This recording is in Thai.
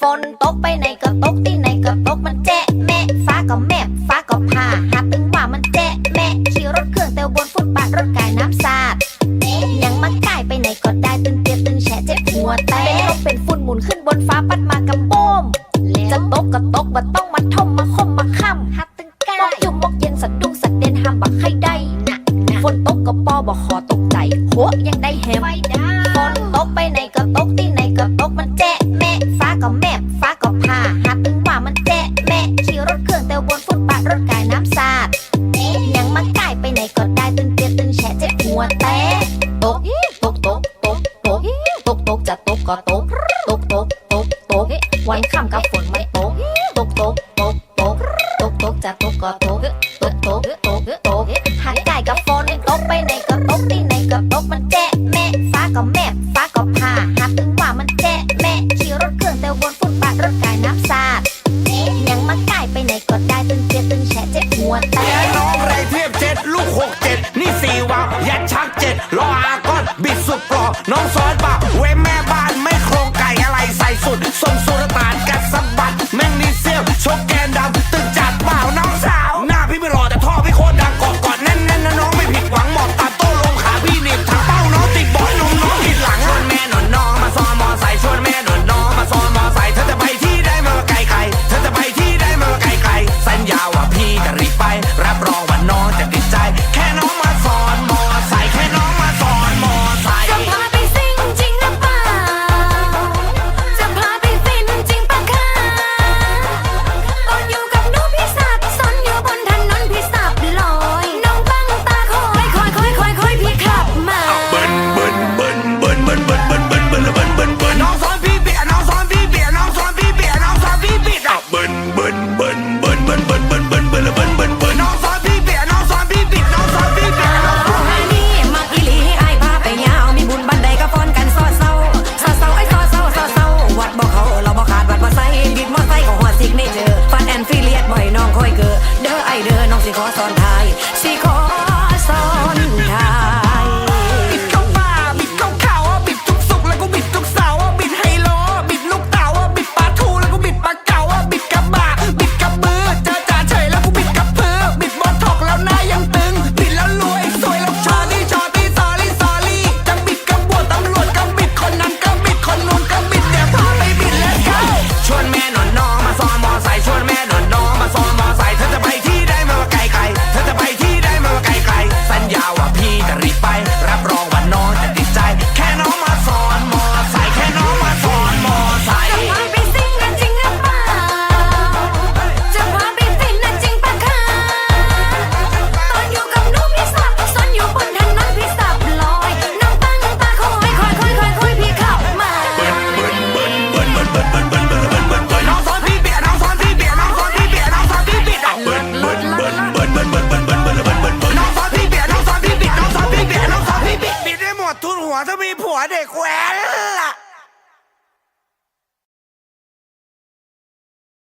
ฝนตกไปไหนก็ตกที่ไหนก็ตกมันแจ๊ะแม่ฟ้าก็แมบฟ้าก็ผ่าหาตึงว่ามันแจ๊ะแม่ขี่รถเครื่องเต่บนฟุตบาทรถกายน้ำสาดยังมากกายไปไหนก็ได้ตึงเจ็บตึงแฉะเจ็บหัวแตกเป็นลมเป็นฝุ่นหมุนขึ้นบนฟ้าปัดมากับโบมจะตกก็ตกบ่ต้องมาท่อมมาคมมาค่ำหัดตึงกายมกจุ่มมกเย็นสะดุ้งสะเด็นห้ามบักให้ได้นะฝนตกก็ปอบ่ขอตกใจหัวยังได้แฮมฝนตกไปไหน ตกตกตกตกตกวันค่ำกับฝนไม่ตกตกตกตกตกตกตกจะตกก็ตกตกตกตกตกหากได้กับฝนตกไปไนก็ตกที่ไนก็ตกมันแจ๊ะแม่ฟ้าก็แม่ฟ้าก็ผาหากถึงว่ามันแจ๊ะแม่ขี่รถเครื่องแต่วนฟุตบรถกายน้ำสาดยังมาไก่ไปไหนก็ได้ตึงเจี๊ยตึงแฉะเจ็บหัวแต่น้องไรเทียบเจ็ดลูกหกเจ็ดนี่สี่วาวยัดชักเจ็ดรออาก้บิสุปลอน้องซอสบ่า gonna start corazón. 我都没破，这关了。